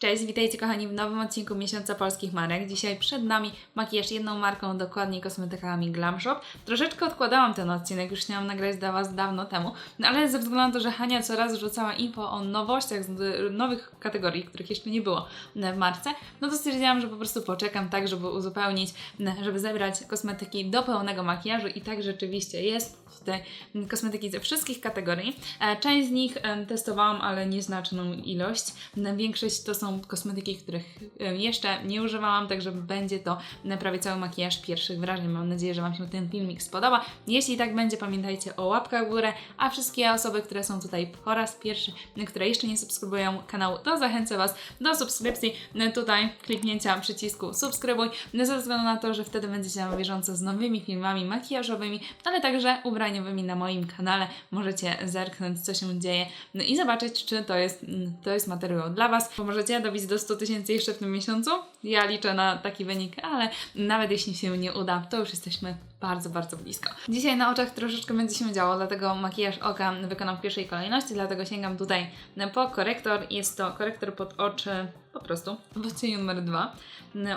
Cześć, witajcie kochani w nowym odcinku Miesiąca Polskich Marek. Dzisiaj przed nami makijaż jedną marką, dokładnie kosmetykami Glam Shop. Troszeczkę odkładałam ten odcinek, już chciałam nagrać dla Was dawno temu, no ale ze względu na to, że Hania coraz rzucała info o nowościach z nowych kategorii, których jeszcze nie było y, w marce, no to stwierdziłam, że po prostu poczekam tak, żeby uzupełnić, y, żeby zebrać kosmetyki do pełnego makijażu i tak rzeczywiście jest tutaj kosmetyki ze wszystkich kategorii. E, Część z nich testowałam, ale nieznaczną ilość. Większość to są kosmetyki, których jeszcze nie używałam, także będzie to prawie cały makijaż pierwszych wrażeń. Mam nadzieję, że Wam się ten filmik spodoba. Jeśli tak będzie, pamiętajcie o łapkach w górę, a wszystkie osoby, które są tutaj po raz pierwszy, które jeszcze nie subskrybują kanału, to zachęcę Was do subskrypcji. Tutaj kliknięcia przycisku subskrybuj, ze względu na to, że wtedy będziecie na bieżąco z nowymi filmami makijażowymi, ale także ubraniowymi na moim kanale. Możecie zerknąć, co się dzieje no i zobaczyć, czy to jest, to jest materiał dla Was. Pomożecie dobić do 100 tysięcy jeszcze w tym miesiącu. Ja liczę na taki wynik, ale nawet jeśli się nie uda, to już jesteśmy bardzo, bardzo blisko. Dzisiaj na oczach troszeczkę będzie się działo, dlatego makijaż oka wykonam w pierwszej kolejności, dlatego sięgam tutaj po korektor. Jest to korektor pod oczy po prostu w odcieniu numer 2.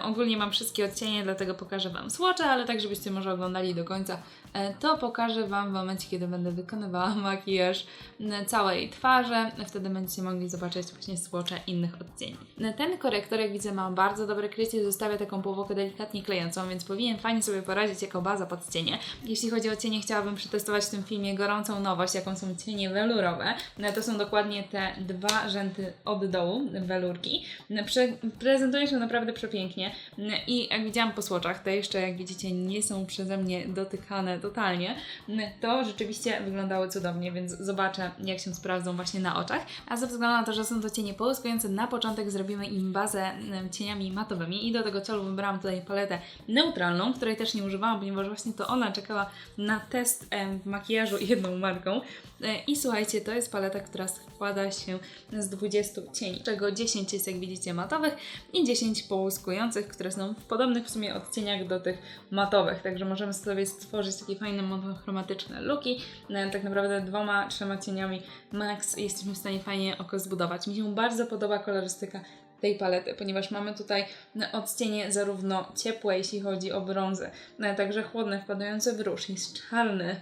Ogólnie mam wszystkie odcienie, dlatego pokażę Wam swatche, ale tak, żebyście może oglądali do końca, e, to pokażę Wam w momencie, kiedy będę wykonywała makijaż e, całej twarzy. Wtedy będziecie mogli zobaczyć właśnie swatche innych odcieni. Ten korektor, jak widzę, ma bardzo dobre krycie, zostawia taką powłokę delikatnie klejącą, więc powinien fajnie sobie poradzić jako baza pod cienie. Jeśli chodzi o cienie, chciałabym przetestować w tym filmie gorącą nowość, jaką są cienie welurowe. To są dokładnie te dwa rzędy od dołu, welurki. Prze prezentują się naprawdę przepięknie i jak widziałam po słoczach, te jeszcze jak widzicie nie są przeze mnie dotykane totalnie, to rzeczywiście wyglądały cudownie, więc zobaczę jak się sprawdzą właśnie na oczach. A ze względu na to, że są to cienie połyskujące, na początek zrobimy im bazę cieniami matowymi i do tego celu wybrałam tutaj paletę neutralną, której też nie używałam, ponieważ właśnie to ona czekała na test w makijażu jedną marką. E, I słuchajcie, to jest paleta, która składa się z 20 cieni, z czego 10 jest jak widzicie matowych i 10 połyskujących, które są w podobnych w sumie odcieniach do tych matowych, także możemy sobie stworzyć takie fajne monochromatyczne looki. E, Tak naprawdę dwoma, trzema cieniami max jesteśmy w stanie fajnie oko zbudować. Mi się bardzo podoba kolorystyka tej palety, ponieważ mamy tutaj odcienie zarówno ciepłe, jeśli chodzi o brązy, no, także chłodne, wpadające w róż, jest czarny.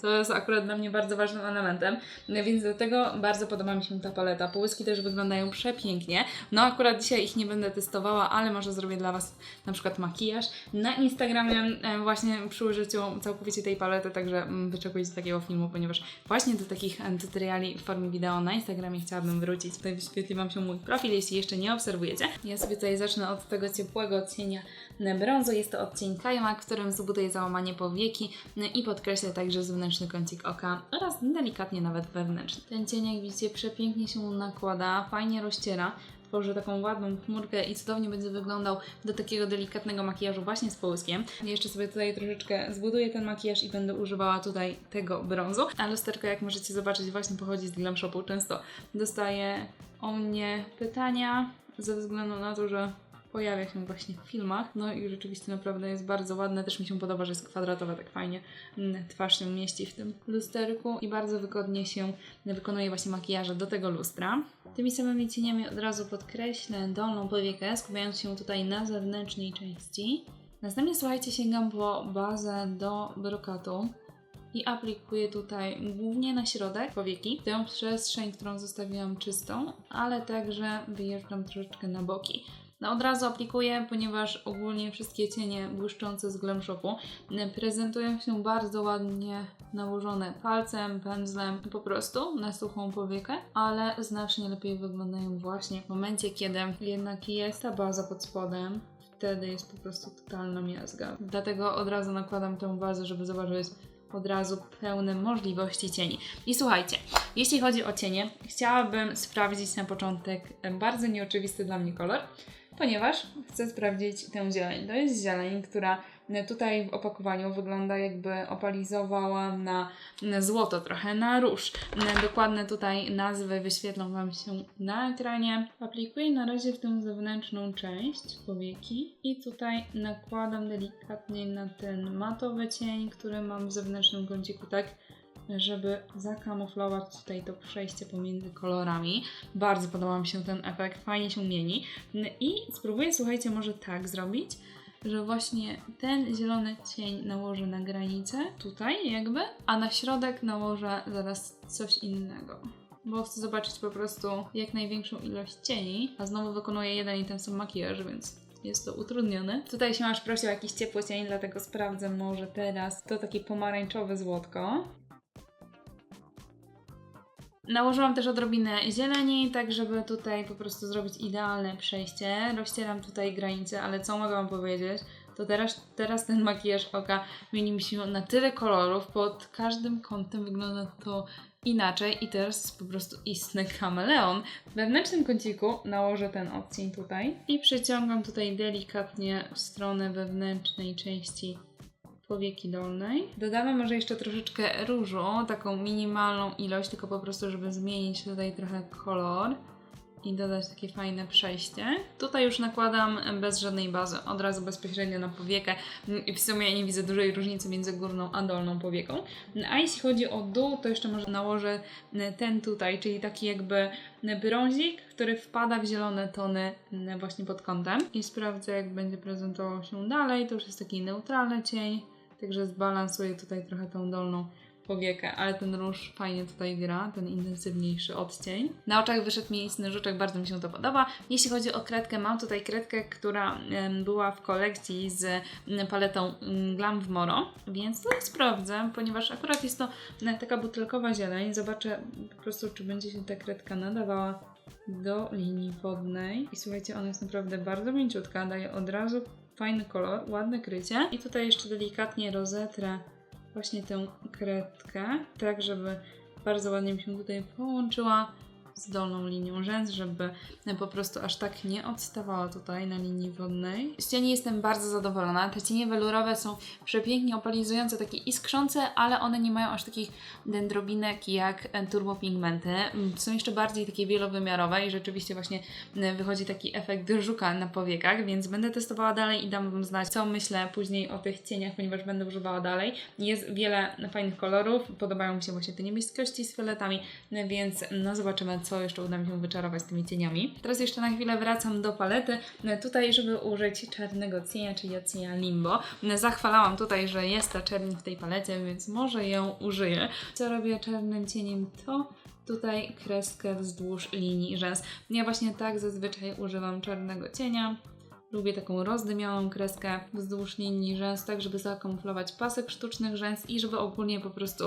To jest akurat dla mnie bardzo ważnym elementem, no więc dlatego bardzo podoba mi się ta paleta. Połyski też wyglądają przepięknie. No akurat dzisiaj ich nie będę testowała, ale może zrobię dla Was na przykład makijaż na Instagramie e, właśnie przy użyciu całkowicie tej palety, także mm, wyczekujcie takiego filmu, ponieważ właśnie do takich e, tutoriali w formie wideo na Instagramie chciałabym wrócić. Tutaj wyświetli Wam się mój profil, jeśli jeszcze nie obserwujecie. Ja sobie tutaj zacznę od tego ciepłego odcienia brązu. Jest to odcień Kajmak, w którym zbuduję załamanie powieki no i podkreślę także zewnętrzny kącik oka oraz delikatnie nawet wewnętrzny. Ten cień, jak widzicie, przepięknie się nakłada, fajnie rozciera tworzy taką ładną chmurkę i cudownie będzie wyglądał do takiego delikatnego makijażu właśnie z połyskiem. Jeszcze sobie tutaj troszeczkę zbuduję ten makijaż i będę używała tutaj tego brązu. A lusterko, jak możecie zobaczyć, właśnie pochodzi z Glam Shopu. Często dostaję o mnie pytania ze względu na to, że pojawia się właśnie w filmach. No i rzeczywiście naprawdę jest bardzo ładne. Też mi się podoba, że jest kwadratowa, tak fajnie mm, twarz się mieści w tym lusterku i bardzo wygodnie się wykonuje właśnie makijaże do tego lustra. Tymi samymi cieniami od razu podkreślę dolną powiekę, skupiając się tutaj na zewnętrznej części. Następnie słuchajcie, sięgam po bazę do brokatu i aplikuję tutaj głównie na środek powieki, tę przestrzeń, którą zostawiłam czystą, ale także wyjeżdżam troszeczkę na boki. No od razu aplikuję, ponieważ ogólnie wszystkie cienie błyszczące z Glam Shopu prezentują się bardzo ładnie nałożone palcem, pędzlem, po prostu na suchą powiekę, ale znacznie lepiej wyglądają właśnie w momencie, kiedy jednak jest ta baza pod spodem. Wtedy jest po prostu totalna miazga. Dlatego od razu nakładam tę bazę, żeby zobaczyć od razu pełne możliwości cieni. I słuchajcie, jeśli chodzi o cienie, chciałabym sprawdzić na początek bardzo nieoczywisty dla mnie kolor, ponieważ chcę sprawdzić tę zieleń. To jest zieleń, która tutaj w opakowaniu wygląda jakby opalizowała na, złoto, trochę na róż. Dokładne tutaj nazwy wyświetlą Wam się na ekranie. Aplikuję na razie w tę zewnętrzną część powieki i tutaj nakładam delikatnie na ten matowy cień, który mam w zewnętrznym kąciku, tak żeby zakamuflować tutaj to przejście pomiędzy kolorami. Bardzo podoba mi się ten efekt, fajnie się mieni. I spróbuję, słuchajcie, może tak zrobić, że właśnie ten zielony cień nałożę na granicę, tutaj jakby, a na środek nałożę zaraz coś innego. Bo chcę zobaczyć po prostu jak największą ilość cieni, a znowu wykonuję jeden i ten sam makijaż, więc jest to utrudnione. Tutaj się masz prosił o jakiś ciepły cień, dlatego sprawdzę może teraz to takie pomarańczowe złotko. Nałożyłam też odrobinę zieleni, tak żeby tutaj po prostu zrobić idealne przejście. Rozcieram tutaj granice, ale co mogę Wam powiedzieć? To teraz, teraz ten makijaż oka mieni mi się na tyle kolorów, pod każdym kątem wygląda to inaczej i teraz jest po prostu istny kameleon. W wewnętrznym kąciku nałożę ten odcień tutaj i przeciągam tutaj delikatnie w stronę wewnętrznej części powieki dolnej. Dodamy może jeszcze troszeczkę różu, taką minimalną ilość, tylko po prostu, żeby zmienić tutaj trochę kolor i dodać takie fajne przejście. Tutaj już nakładam bez żadnej bazy, od razu bezpośrednio na powiekę i w sumie nie widzę dużej różnicy między górną a dolną powieką. A jeśli chodzi o dół, to jeszcze może nałożę ten tutaj, czyli taki jakby brązik, który wpada w zielone tony właśnie pod kątem i sprawdzę jak będzie prezentował się dalej. To już jest taki neutralny cień, także zbalansuję tutaj trochę tą dolną powiekę, ale ten róż fajnie tutaj gra, ten intensywniejszy odcień. Na oczach wyszedł mi istny żuczek, bardzo mi się to podoba. Jeśli chodzi o kredkę, mam tutaj kredkę, która była w kolekcji z em, paletą em, Glam w Moro, więc to sprawdzę, ponieważ akurat jest to em, taka butelkowa zieleń. Zobaczę po prostu, czy będzie się ta kredka nadawała do linii wodnej. I słuchajcie, ona jest naprawdę bardzo mięciutka, daje od razu fajny kolor, ładne krycie. I tutaj jeszcze delikatnie rozetrę właśnie tę kredkę, tak żeby bardzo ładnie mi się tutaj połączyła z dolną linią rzęs, żeby po prostu aż tak nie odstawała tutaj na linii wodnej. Z cieni jestem bardzo zadowolona. Te cienie welurowe są przepięknie opalizujące, takie iskrzące, ale one nie mają aż takich dendrobinek jak turbopigmenty. Są jeszcze bardziej takie wielowymiarowe i rzeczywiście właśnie wychodzi taki efekt żuka na powiekach, więc będę testowała dalej i dam Wam znać, co myślę później o tych cieniach, ponieważ będę używała dalej. Jest wiele fajnych kolorów, podobają mi się właśnie te niebieskości z fioletami, więc no zobaczymy, co jeszcze uda mi się wyczarować z tymi cieniami. Teraz jeszcze na chwilę wracam do palety. Tutaj, żeby użyć czarnego cienia, czyli odcienia Limbo. Zachwalałam tutaj, że jest ta czerń w tej palecie, więc może ją użyję. Co robię czarnym cieniem, to tutaj kreskę wzdłuż linii rzęs. Ja właśnie tak zazwyczaj używam czarnego cienia. Lubię taką rozdymioną kreskę wzdłuż linii rzęs, tak żeby zakamuflować pasek sztucznych rzęs i żeby ogólnie po prostu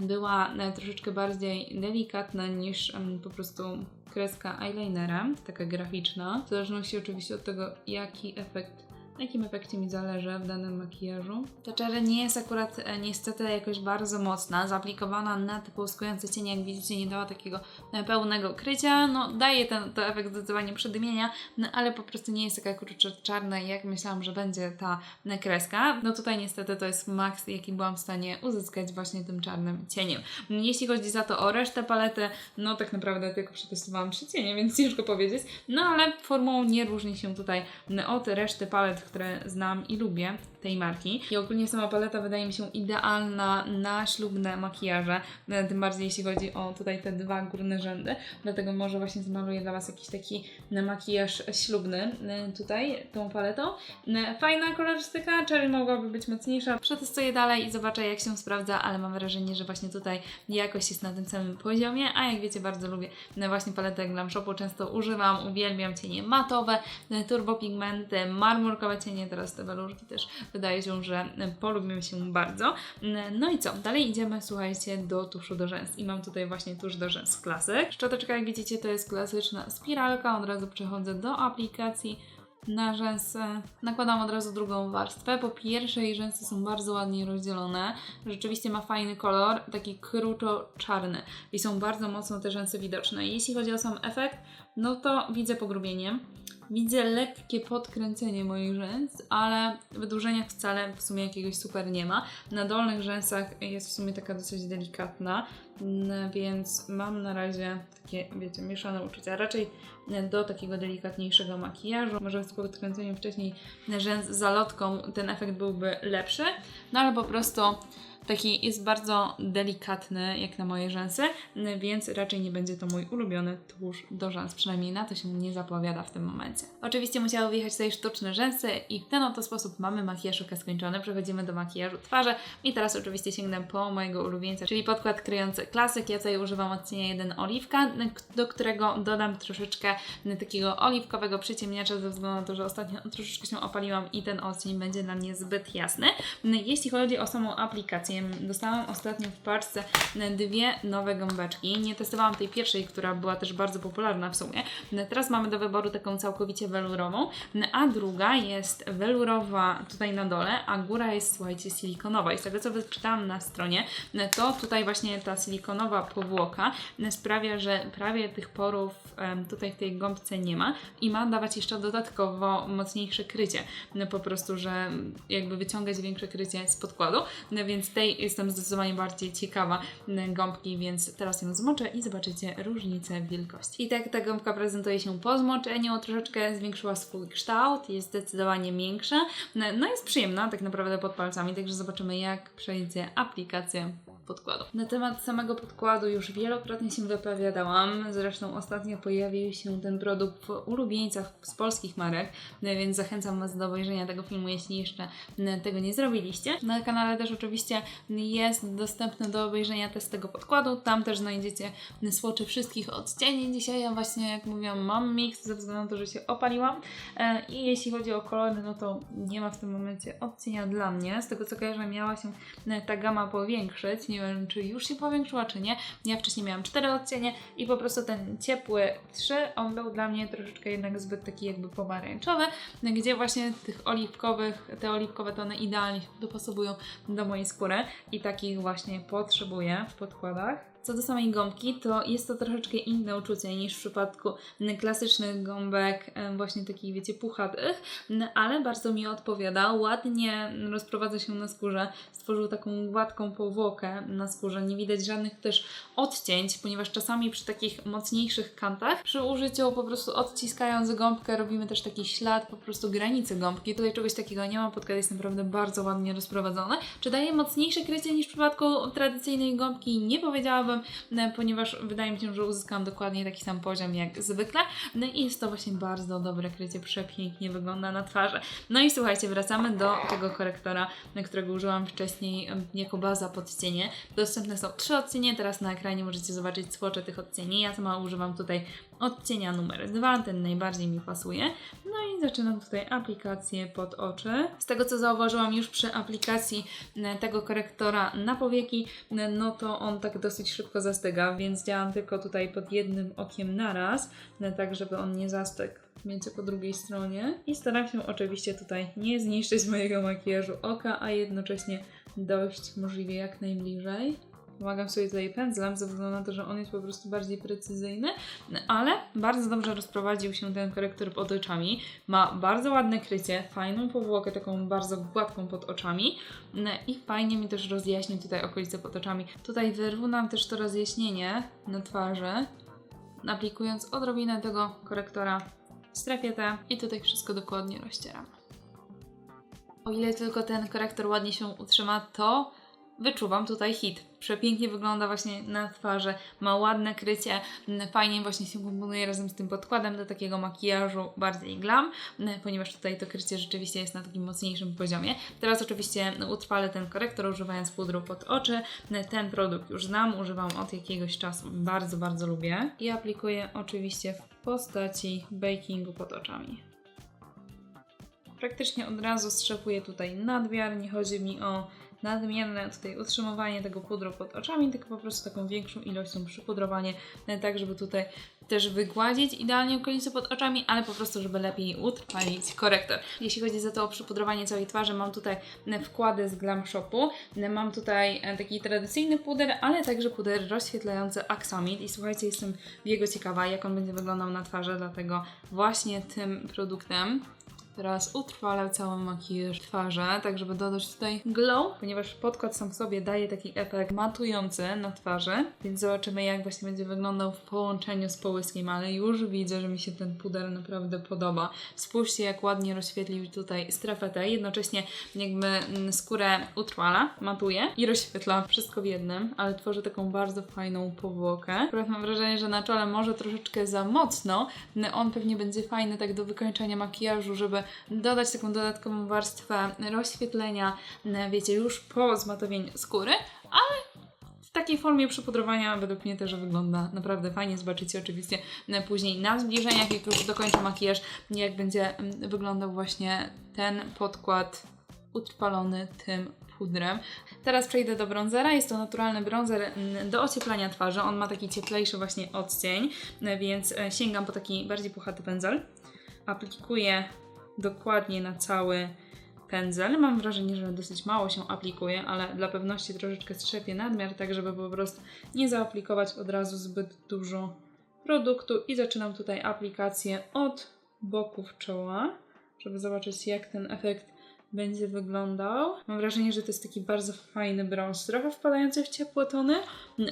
była troszeczkę bardziej delikatna niż po prostu kreska eyelinera, taka graficzna. W zależności oczywiście od tego, jaki efekt jakim efekcie mi zależy w danym makijażu. Ta czerń nie jest akurat e, niestety jakoś bardzo mocna, zaaplikowana na te połyskujące cienie, jak widzicie nie dała takiego e, pełnego krycia, no daje ten to efekt zdecydowanie przydymienia, no ale po prostu nie jest taka kurczę czarna jak myślałam, że będzie ta e, kreska. No tutaj niestety to jest maks, jaki byłam w stanie uzyskać właśnie tym czarnym cieniem. Jeśli chodzi za to o resztę palety, no tak naprawdę tylko przetestowałam trzy cienie, więc ciężko powiedzieć, no ale formułą nie różni się tutaj od reszty palet, które znam i lubię tej marki. I ogólnie sama paleta wydaje mi się idealna na ślubne makijaże, e, tym bardziej jeśli chodzi o tutaj te dwa górne rzędy. Dlatego może właśnie zmaluję dla Was jakiś taki e, makijaż ślubny e, tutaj tą paletą. Fajna kolorystyka, cherry mogłaby być mocniejsza. Przetestuję dalej i zobaczę jak się sprawdza, ale mam wrażenie, że właśnie tutaj jakość jest na tym samym poziomie, a jak wiecie bardzo lubię właśnie paletę Glam Shopu, często używam, uwielbiam cienie matowe, turbopigmenty, marmurkowe cienie, teraz te walurki też wydaje się, że polubimy się bardzo. No i co? Dalej idziemy, słuchajcie, do tuszu do rzęs. I mam tutaj właśnie tusz do rzęs klasyk. Szczoteczka, jak widzicie, to jest klasyczna spiralka. Od razu przechodzę do aplikacji na rzęsy. Nakładam od razu drugą warstwę. Po pierwszej rzęsy są bardzo ładnie rozdzielone. Rzeczywiście ma fajny kolor, taki kruczo-czarny. I są bardzo mocno te rzęsy widoczne. Jeśli chodzi o sam efekt, no to widzę pogrubienie. Widzę lekkie podkręcenie moich rzęs, ale wydłużenia wcale w sumie jakiegoś super nie ma. Na dolnych rzęsach jest w sumie taka dosyć delikatna, mm, więc mam na razie takie, wiecie, mieszane uczucia. Raczej do takiego delikatniejszego makijażu. Może z podkręceniem wcześniej rzęs zalotką ten efekt byłby lepszy, no ale po prostu Taki jest bardzo delikatny, jak na moje rzęsy, więc raczej nie będzie to mój ulubiony tusz do rzęs. Przynajmniej na to się nie zapowiada w tym momencie. Oczywiście musiały wjechać tutaj sztuczne rzęsy i w ten oto sposób mamy makijaż oka skończony. Przechodzimy do makijażu twarzy i teraz oczywiście sięgnę po mojego ulubieńca, czyli podkład kryjący klasyk. Ja tutaj używam odcienia 1 oliwka, do którego dodam troszeczkę takiego oliwkowego przyciemniacza ze względu na to, że ostatnio troszeczkę się opaliłam i ten odcień będzie dla mnie zbyt jasny. Jeśli chodzi o samą aplikację, dostałam ostatnio w paczce dwie nowe gąbeczki. Nie testowałam tej pierwszej, która była też bardzo popularna w sumie. Teraz mamy do wyboru taką całkowicie welurową, a druga jest welurowa tutaj na dole, a góra jest, słuchajcie, silikonowa. I z tego co wyczytałam na stronie, to tutaj właśnie ta silikonowa powłoka sprawia, że prawie tych porów tutaj w tej gąbce nie ma i ma dawać jeszcze dodatkowo mocniejsze krycie. Po prostu, że jakby wyciągać większe krycie z podkładu, no więc tej jestem zdecydowanie bardziej ciekawa gąbki, więc teraz ją zmoczę i zobaczycie różnicę wielkości. I tak ta gąbka prezentuje się po zmoczeniu, troszeczkę zwiększyła swój kształt, jest zdecydowanie większa, no jest przyjemna tak naprawdę pod palcami, także zobaczymy jak przejdzie aplikację podkładu. Na temat samego podkładu już wielokrotnie się wypowiadałam, zresztą ostatnio pojawił się ten produkt w ulubieńcach z polskich marek, więc zachęcam Was do obejrzenia tego filmu, jeśli jeszcze tego nie zrobiliście. Na kanale też oczywiście jest dostępny do obejrzenia test tego podkładu, tam też znajdziecie słoczy wszystkich odcieni. Dzisiaj ja właśnie, jak mówiłam, mam miks ze względu na to, że się opaliłam e, i jeśli chodzi o kolory, no to nie ma w tym momencie odcienia dla mnie. Z tego co kojarzę, miała się ta gama powiększyć, nie wiem czy już się powiększyła, czy nie. Ja wcześniej miałam cztery odcienie i po prostu ten ciepły 3, on był dla mnie troszeczkę jednak zbyt taki jakby pomarańczowy, gdzie właśnie tych oliwkowych, te oliwkowe tony idealnie dopasowują do mojej skóry i takich właśnie potrzebuję w podkładach. Co do samej gąbki, to jest to troszeczkę inne uczucie niż w przypadku klasycznych gąbek, właśnie takich, wiecie, puchatych, ale bardzo mi odpowiada. Ładnie rozprowadza się na skórze, stworzył taką gładką powłokę na skórze. Nie widać żadnych też odcięć, ponieważ czasami przy takich mocniejszych kantach, przy użyciu po prostu odciskając gąbkę, robimy też taki ślad, po prostu granicy gąbki. Tutaj czegoś takiego nie ma, podkład jest naprawdę bardzo ładnie rozprowadzony. Czy daje mocniejsze krycie niż w przypadku tradycyjnej gąbki? Nie powiedziałabym, E, ponieważ wydaje mi się, że uzyskałam dokładnie taki sam poziom jak zwykle. No i jest to właśnie bardzo dobre krycie, przepięknie wygląda na twarzy. No i słuchajcie, wracamy do tego korektora, którego użyłam wcześniej jako baza pod cienie. Dostępne są trzy odcienie, teraz na ekranie możecie zobaczyć swocze tych odcieni. Ja sama używam tutaj odcienia numer 2, ten najbardziej mi pasuje. No i zaczynam tutaj aplikację pod oczy. Z tego co zauważyłam już przy aplikacji e, tego korektora na powieki, e, no to on tak dosyć szybko zastyga, więc działam tylko tutaj pod jednym okiem naraz, e, tak żeby on nie zastygł między po drugiej stronie. I staram się oczywiście tutaj nie zniszczyć mojego makijażu oka, a jednocześnie dojść możliwie jak najbliżej. Pomagam sobie tutaj pędzlem, ze względu na to, że on jest po prostu bardziej precyzyjny, ale bardzo dobrze rozprowadził się ten korektor pod oczami. Ma bardzo ładne krycie, fajną powłokę, taką bardzo gładką pod oczami i fajnie mi też rozjaśnił tutaj okolice pod oczami. Tutaj wyrównam też to rozjaśnienie na twarzy, aplikując odrobinę tego korektora w strefie T i tutaj wszystko dokładnie rozcieram. O ile tylko ten korektor ładnie się utrzyma, to wyczuwam tutaj hit. Przepięknie wygląda właśnie na twarzy, ma ładne krycie, fajnie właśnie się komponuje razem z tym podkładem do takiego makijażu bardziej glam, ponieważ tutaj to krycie rzeczywiście jest na takim mocniejszym poziomie. Teraz oczywiście utrwalę ten korektor używając pudru pod oczy. Ten produkt już znam, używam od jakiegoś czasu, bardzo, bardzo lubię. I aplikuję oczywiście w postaci bakingu pod oczami praktycznie od razu strzepuję tutaj nadmiar, nie chodzi mi o nadmierne tutaj utrzymywanie tego pudru pod oczami, tylko po prostu taką większą ilością przypudrowanie, e, tak żeby tutaj też wygładzić idealnie okolice pod oczami, ale po prostu, żeby lepiej utrwalić korektor. Jeśli chodzi za to o przypudrowanie całej twarzy, mam tutaj e, wkłady z Glam Shopu. E, mam tutaj taki tradycyjny puder, ale także puder rozświetlający Axamid i słuchajcie, jestem jego ciekawa, jak on będzie wyglądał na twarzy, dlatego właśnie tym produktem Teraz utrwalę cały makijaż twarzy, tak żeby dodać tutaj glow, ponieważ podkład sam w sobie daje taki efekt matujący na twarzy, więc zobaczymy jak właśnie będzie wyglądał w połączeniu z połyskiem, ale już widzę, że mi się ten puder naprawdę podoba. Spójrzcie jak ładnie rozświetlił tutaj strefę T, jednocześnie jakby mm, skórę utrwala, matuje i rozświetla wszystko w jednym, ale tworzy taką bardzo fajną powłokę. Akurat mam wrażenie, że na czole może troszeczkę za mocno, no on pewnie będzie fajny tak do wykończenia makijażu, żeby dodać taką dodatkową warstwę rozświetlenia, no, wiecie, już po zmatowieniu skóry, ale w takiej formie przypudrowania według mnie też wygląda naprawdę fajnie. Zobaczycie oczywiście e, później na zbliżeniach, jak już dokończę makijaż, jak będzie mm, wyglądał właśnie ten podkład utrwalony tym pudrem. Teraz przejdę do bronzera. Jest to naturalny bronzer mm, do ocieplania twarzy. On ma taki cieplejszy właśnie odcień, więc e, sięgam po taki bardziej puchaty pędzel. Aplikuję dokładnie na cały pędzel. Mam wrażenie, że dosyć mało się aplikuje, ale dla pewności troszeczkę strzepię nadmiar, tak żeby po prostu nie zaaplikować od razu zbyt dużo produktu i zaczynam tutaj aplikację od boków czoła, żeby zobaczyć jak ten efekt będzie wyglądał. Mam wrażenie, że to jest taki bardzo fajny brąz, trochę wpadający w ciepłe tony,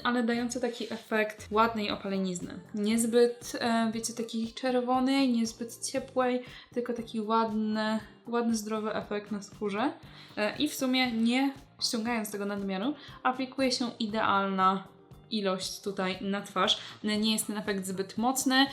ale dający taki efekt ładnej opalenizny. Niezbyt, e, wiecie, takiej czerwonej, niezbyt ciepłej, tylko taki ładny, ładny, zdrowy efekt na skórze. E, I w sumie nie ściągając tego nadmiaru, aplikuje się idealna ilość tutaj na twarz. Nie jest ten efekt zbyt mocny,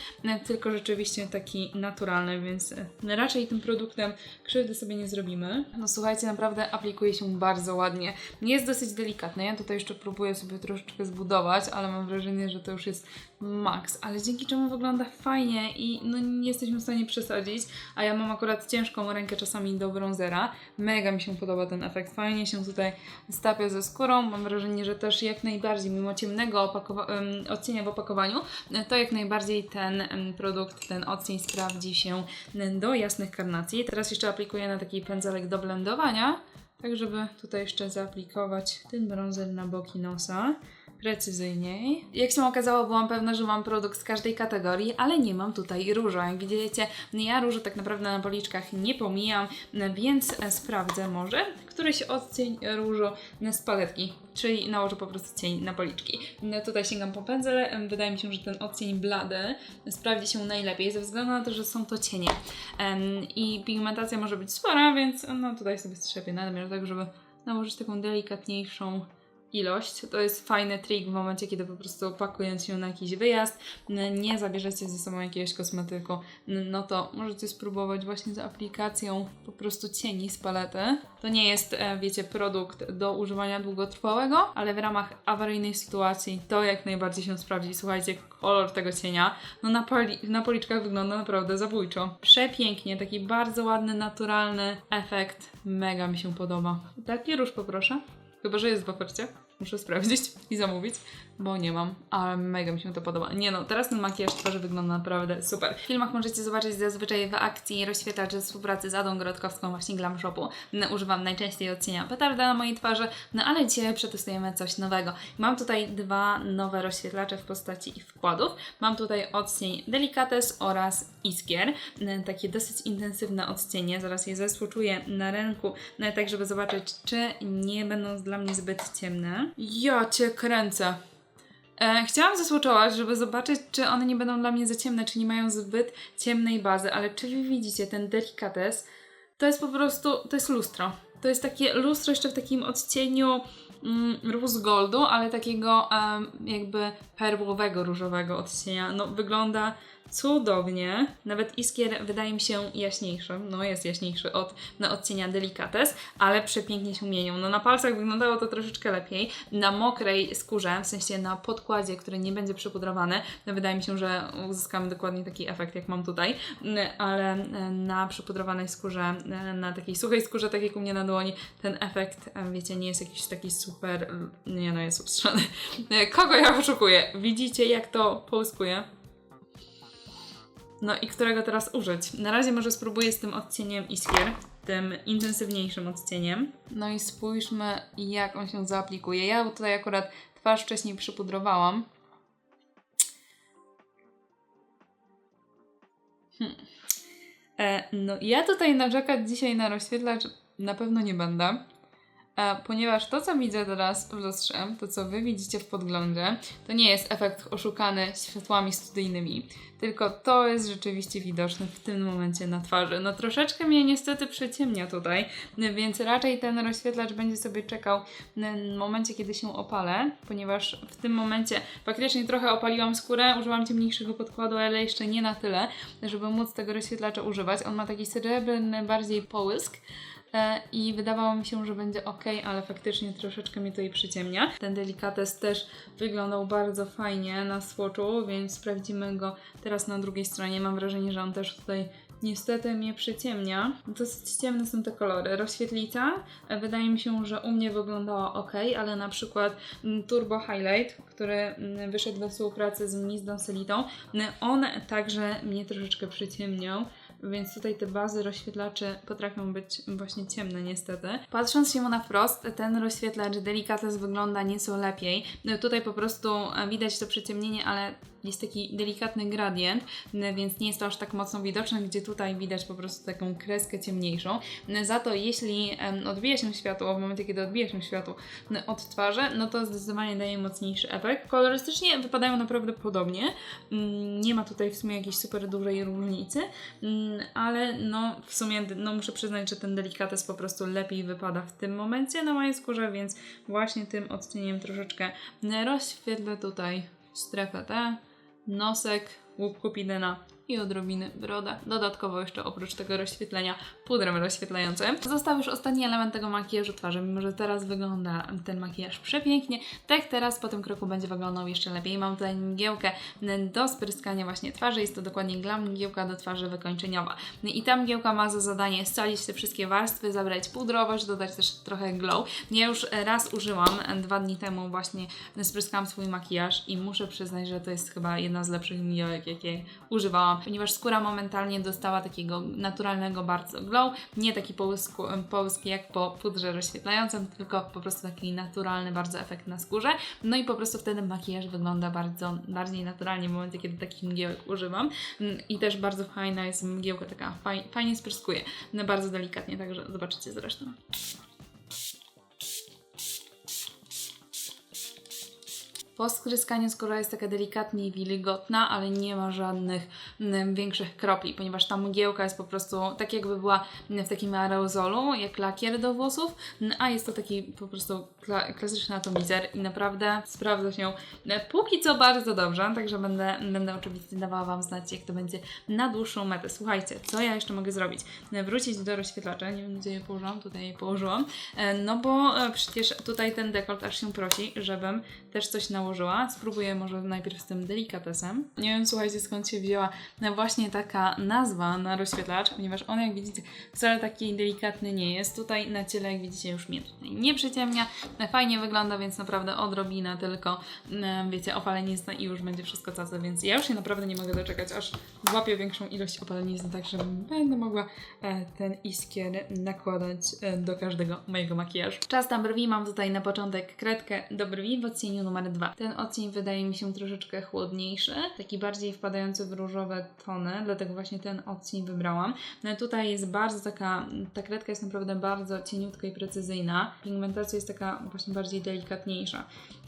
tylko rzeczywiście taki naturalny, więc e, raczej tym produktem krzywdy sobie nie zrobimy. No słuchajcie, naprawdę aplikuje się bardzo ładnie. Jest dosyć delikatny. Ja tutaj jeszcze próbuję sobie troszeczkę zbudować, ale mam wrażenie, że to już jest max, ale dzięki czemu wygląda fajnie i no nie jesteśmy w stanie przesadzić, a ja mam akurat ciężką rękę czasami do bronzera. Mega mi się podoba ten efekt, fajnie się tutaj stapia ze skórą. Mam wrażenie, że też jak najbardziej, mimo ciemnego odcienia w opakowaniu, to jak najbardziej ten produkt, ten odcień sprawdzi się do jasnych karnacji. Teraz jeszcze aplikuję na taki pędzelek do blendowania, tak żeby tutaj jeszcze zaaplikować ten bronzer na boki nosa precyzyjniej. Jak się okazało, byłam pewna, że mam produkt z każdej kategorii, ale nie mam tutaj różu. Jak widzicie, ja różu tak naprawdę na policzkach nie pomijam, więc sprawdzę może któryś odcień różu z paletki, czyli nałożę po prostu cień na policzki. Tutaj sięgam po pędzel, wydaje mi się, że ten odcień blady sprawdzi się najlepiej, ze względu na to, że są to cienie. I pigmentacja może być spora, więc no tutaj sobie strzepię nadmiar, tak żeby nałożyć taką delikatniejszą ilość. To jest fajny trik w momencie, kiedy po prostu pakując się na jakiś wyjazd, nie zabierzecie ze sobą jakiegoś kosmetyku, no to możecie spróbować właśnie z aplikacją po prostu cieni z palety. To nie jest, e, wiecie, produkt do używania długotrwałego, ale w ramach awaryjnej sytuacji to jak najbardziej się sprawdzi. Słuchajcie, kolor tego cienia, no na, poli- na policzkach wygląda naprawdę zabójczo. Przepięknie, taki bardzo ładny, naturalny efekt. Mega mi się podoba. Taki róż poproszę. Chyba, że jest w ofercie. Muszę sprawdzić i zamówić, bo nie mam, ale mega mi się to podoba. Nie no, teraz ten makijaż twarzy wygląda naprawdę super. W filmach możecie zobaczyć zazwyczaj w akcji rozświetlacz ze współpracy z Adą Grodkowską właśnie Glam Shopu. No, używam najczęściej odcienia petarda na mojej twarzy, no ale dzisiaj przetestujemy coś nowego. Mam tutaj dwa nowe rozświetlacze w postaci wkładów. Mam tutaj odcień Delicates oraz Iskier. No, Takie dosyć intensywne odcienie, zaraz je zesłuczuję na ręku, no, tak żeby zobaczyć, czy nie będą dla mnie zbyt ciemne. Ja cię kręcę. E, chciałam zasłuczować, żeby zobaczyć, czy one nie będą dla mnie za ciemne, czy nie mają zbyt ciemnej bazy, ale czy wy widzicie ten delikates? To jest po prostu, to jest lustro. To jest takie lustro jeszcze w takim odcieniu mm, rose goldu, ale takiego em, jakby perłowego, różowego odcienia. No wygląda cudownie. Nawet Iskier wydaje mi się jaśniejszy. No jest jaśniejszy od na odcienia Delicates, ale przepięknie się mienią. No na palcach wyglądało to troszeczkę lepiej. Na mokrej skórze, w sensie na podkładzie, który nie będzie przypudrowany, no wydaje mi się, że uzyskamy dokładnie taki efekt, jak mam tutaj. Mm, Ale e, na przypudrowanej skórze, e, na takiej suchej skórze, tak jak u mnie na dłoni, ten efekt, wiecie, nie jest jakiś taki super... Nie no, jest obstrzany. Kogo ja oszukuję? Widzicie, jak to połyskuje? No i którego teraz użyć? Na razie może spróbuję z tym odcieniem Iskier, tym intensywniejszym odcieniem. No i spójrzmy, jak on się zaaplikuje. Ja tutaj akurat twarz wcześniej przypudrowałam. Hmm. E, no, ja tutaj narzekać dzisiaj na rozświetlacz na pewno nie będę. E, ponieważ to, co widzę teraz w lustrze, to co Wy widzicie w podglądzie, to nie jest efekt oszukany światłami studyjnymi, tylko to jest rzeczywiście widoczne w tym momencie na twarzy. No troszeczkę mnie niestety przyciemnia tutaj, więc raczej ten rozświetlacz będzie sobie czekał w momencie, kiedy się opalę, ponieważ w tym momencie faktycznie trochę opaliłam skórę, użyłam ciemniejszego podkładu, ale jeszcze nie na tyle, żeby móc tego rozświetlacza używać. On ma taki srebrny bardziej połysk, i wydawało mi się, że będzie ok, ale faktycznie troszeczkę mnie tutaj przyciemnia. Ten delikates też wyglądał bardzo fajnie na swatchu, więc sprawdzimy go teraz na drugiej stronie. Mam wrażenie, że on też tutaj niestety mnie przyciemnia. Dosyć ciemne są te kolory. Rozświetlica e, wydaje mi się, że u mnie wyglądała ok, ale na przykład mm, Turbo Highlight, który mm, wyszedł we współpracy z Miss Doncelitą, mm, on także mnie troszeczkę przyciemniał więc tutaj te bazy rozświetlaczy potrafią być właśnie ciemne niestety. Patrząc się mu na wprost, ten rozświetlacz Delicates wygląda nieco lepiej. No tutaj po prostu e, widać to przyciemnienie, ale jest taki delikatny gradient, więc nie jest to aż tak mocno widoczne, gdzie tutaj widać po prostu taką kreskę ciemniejszą. Za to jeśli odbija się światło, w momencie kiedy odbija się światło od twarzy, no to zdecydowanie daje mocniejszy efekt. Kolorystycznie wypadają naprawdę podobnie. Nie ma tutaj w sumie jakiejś super dużej różnicy, ale no w sumie no muszę przyznać, że ten delikates po prostu lepiej wypada w tym momencie na mojej skórze, więc właśnie tym odcieniem troszeczkę rozświetlę tutaj strefę T nosek, łuk kupidyna i odrobiny broda. Dodatkowo jeszcze oprócz tego rozświetlenia pudrem rozświetlającym. Został już ostatni element tego makijażu twarzy, mimo że teraz wygląda ten makijaż przepięknie, tak teraz po tym kroku będzie wyglądał jeszcze lepiej. Mam tutaj mgiełkę do spryskania właśnie twarzy, jest to dokładnie glam mgiełka do twarzy wykończeniowa. I ta mgiełka ma za zadanie scalić te wszystkie warstwy, zabrać pudrowość, dodać też trochę glow. Ja już raz użyłam, dwa dni temu właśnie spryskałam swój makijaż i muszę przyznać, że to jest chyba jedna z lepszych mgiełek, jakie używałam ponieważ skóra momentalnie dostała takiego naturalnego bardzo glow, nie taki połysk, połysk jak po pudrze rozświetlającym, tylko po prostu taki naturalny bardzo efekt na skórze. No i po prostu wtedy makijaż wygląda bardzo bardziej naturalnie w momencie, kiedy takich mgiełek używam. I też bardzo fajna jest mgiełka, taka faj, fajnie spryskuje, no bardzo delikatnie, także zobaczycie zresztą. Po skryskaniu skóra jest taka delikatnie wilgotna, ale nie ma żadnych mm, większych kropli, ponieważ ta mgiełka jest po prostu tak jakby była w takim aerozolu, jak lakier do włosów, a jest to taki po prostu kla klasyczny atomizer i naprawdę sprawdza się e, póki co bardzo dobrze, także będę, będę oczywiście dawała Wam znać, jak to będzie na dłuższą metę. Słuchajcie, co ja jeszcze mogę zrobić? E, wrócić do rozświetlacza, nie wiem gdzie je położyłam, tutaj je położyłam, e, no bo przecież tutaj ten dekolt aż się prosi, żebym też coś nałożyła założyła. Spróbuję może najpierw z tym delikatesem. Nie wiem, słuchajcie, skąd się wzięła właśnie taka nazwa na rozświetlacz, ponieważ on, jak widzicie, wcale taki delikatny nie jest. Tutaj na ciele, jak widzicie, już mnie tutaj nie przyciemnia. E, fajnie wygląda, więc naprawdę odrobina tylko, mm, e, wiecie, opalenizna i już będzie wszystko cacy, więc ja już się naprawdę nie mogę doczekać, aż złapię większą ilość opalenizny, tak że będę mogła e, ten iskier nakładać do każdego mojego makijażu. Czas na brwi, mam tutaj na początek kredkę do brwi w odcieniu numer 2. Ten odcień wydaje mi się troszeczkę chłodniejszy, taki bardziej wpadający w różowe tony, dlatego właśnie ten odcień wybrałam. No tutaj jest bardzo taka, ta kredka jest naprawdę bardzo cieniutka i precyzyjna. Pigmentacja jest taka właśnie bardziej delikatniejsza.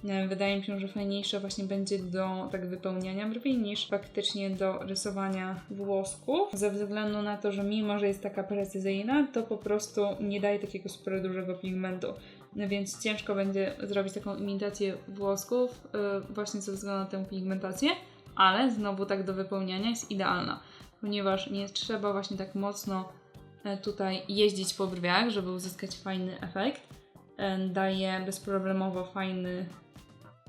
E, wydaje mi się, że fajniejsze właśnie będzie do tak wypełniania brwi niż faktycznie do rysowania włosków, ze względu na to, że mimo, że jest taka precyzyjna, to po prostu nie daje takiego super dużego pigmentu więc ciężko będzie zrobić taką imitację włosków yy, właśnie ze względu na tę pigmentację, ale znowu tak do wypełniania jest idealna, ponieważ nie trzeba właśnie tak mocno yy, tutaj jeździć po brwiach, żeby uzyskać fajny efekt. Yy, daje bezproblemowo fajny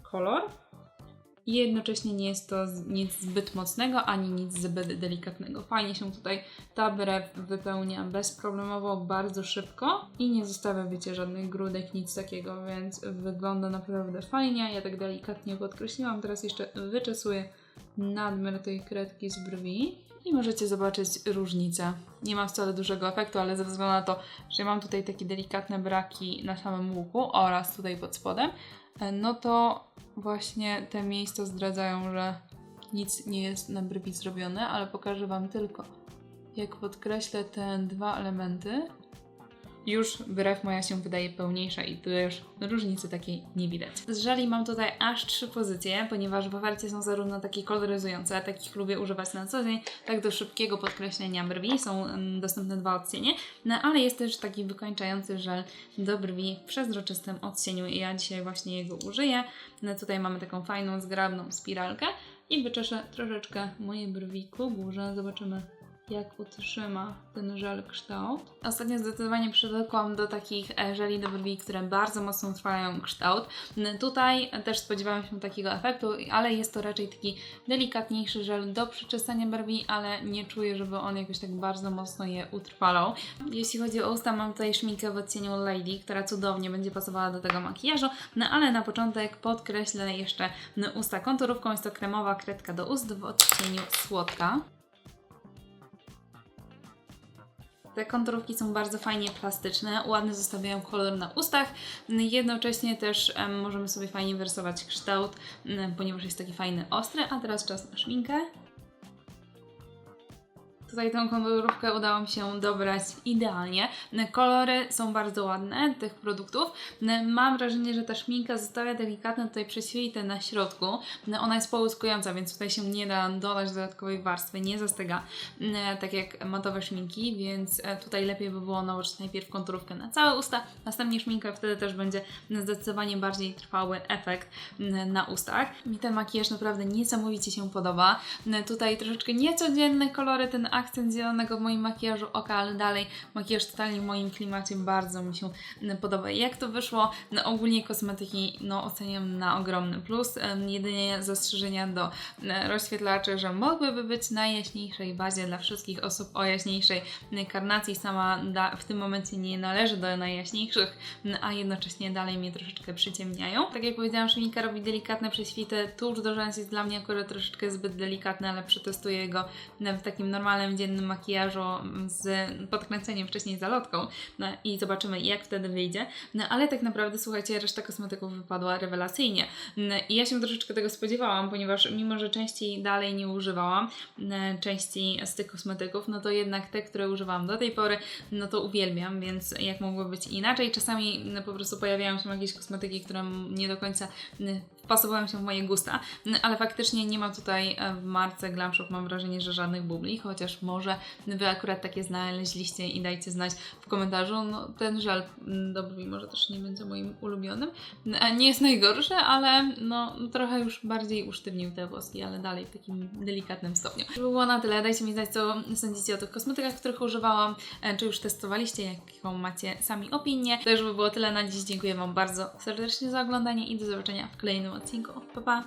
kolor i jednocześnie nie jest to nic zbyt mocnego, ani nic zbyt delikatnego. Fajnie się tutaj ta brew wypełnia bezproblemowo, bardzo szybko i nie zostawia, wiecie, żadnych grudek, nic takiego, więc wygląda naprawdę fajnie. Ja tak delikatnie podkreśliłam, teraz jeszcze wyczesuję nadmiar tej kredki z brwi i możecie zobaczyć różnicę. Nie ma wcale dużego efektu, ale ze względu na to, że mam tutaj takie delikatne braki na samym łuku oraz tutaj pod spodem, no to właśnie te miejsca zdradzają, że nic nie jest na brwi zrobione, ale pokażę Wam tylko. Jak podkreślę te dwa elementy, już brew moja się wydaje pełniejsza i tu już różnicy takiej nie widać. Z żeli mam tutaj aż trzy pozycje, ponieważ w ofercie są zarówno takie koloryzujące, takich lubię używać na co dzień, tak do szybkiego podkreślenia brwi są mm, dostępne dwa odcienie, no ale jest też taki wykończający żel do brwi w przezroczystym odcieniu i ja dzisiaj właśnie jego użyję. No tutaj mamy taką fajną, zgrabną spiralkę i wyczeszę troszeczkę moje brwi ku górze, zobaczymy jak utrzyma ten żel kształt. Ostatnio zdecydowanie przywykłam do takich e, żeli do brwi, które bardzo mocno utrwalają kształt. Tutaj też spodziewałam się takiego efektu, ale jest to raczej taki delikatniejszy żel do przeczesania brwi, ale nie czuję, żeby on jakoś tak bardzo mocno je utrwalał. Jeśli chodzi o usta, mam tutaj szminkę w odcieniu Lady, która cudownie będzie pasowała do tego makijażu, no ale na początek podkreślę jeszcze usta konturówką. Jest to kremowa kredka do ust w odcieniu Słodka. Te konturówki są bardzo fajnie plastyczne, ładnie zostawiają kolor na ustach. Jednocześnie też em, możemy sobie fajnie wyrysować kształt, ponieważ jest taki fajny, ostry. A teraz czas na szminkę. Tutaj tą konturówkę udało mi się dobrać idealnie. Kolory są bardzo ładne tych produktów. Mam wrażenie, że ta szminka zostawia delikatne tutaj prześwity na środku. Ona jest połyskująca, więc tutaj się nie da dodać dodatkowej warstwy, nie zastyga tak jak matowe szminki, więc e, tutaj lepiej by było nałożyć najpierw konturówkę na całe usta, następnie szminkę, wtedy też będzie zdecydowanie bardziej trwały efekt m, na ustach. Mi ten makijaż naprawdę niesamowicie się podoba. Tutaj troszeczkę niecodzienne kolory, ten akcent zielonego w moim makijażu oka, ale dalej makijaż totalnie w moim klimacie bardzo mi się m, podoba. Jak to wyszło? No, ogólnie kosmetyki no, oceniam na ogromny plus. Jedynie zastrzeżenia do m, rozświetlaczy, że mogłyby być na jaśniejszej bazie dla wszystkich osób o jaśniejszej m, karnacji. Sama w tym momencie nie należy do najjaśniejszych, a jednocześnie dalej mnie troszeczkę przyciemniają. Tak jak powiedziałam, szminka robi delikatne prześwity. Tuż do rzęs jest dla mnie akurat troszeczkę zbyt delikatny, ale przetestuję go w takim normalnym, dziennym makijażu m, z podkręceniem wcześniej zalotką no, i zobaczymy jak wtedy wyjdzie. No ale tak naprawdę, słuchajcie, reszta kosmetyków wypadła rewelacyjnie. No, I ja się troszeczkę tego spodziewałam, ponieważ mimo, że części dalej nie używałam, e, części z tych kosmetyków, no to jednak te, które używałam do tej pory, no to uwielbiam, więc jak mogło być inaczej? Czasami no, po prostu pojawiają się jakieś kosmetyki, które nie do końca m, wpasowały się w moje gusta, ale faktycznie nie ma tutaj e, w marce Glam Shop, mam wrażenie, że żadnych bubli, chociaż może Wy akurat takie znaleźliście i dajcie znać w komentarzu. No, ten żel do brwi może też nie będzie moim ulubionym. E, Nie jest najgorszy, ale no, trochę już bardziej usztywnił te włoski, ale dalej w takim delikatnym stopniu. To by było na tyle. Dajcie mi znać, co sądzicie o tych kosmetykach, których używałam. E, Czy już testowaliście, jaką macie sami opinię. To już by było tyle na dziś. Dziękuję Wam bardzo serdecznie za oglądanie i do zobaczenia w kolejnym 我亲一口，拜拜。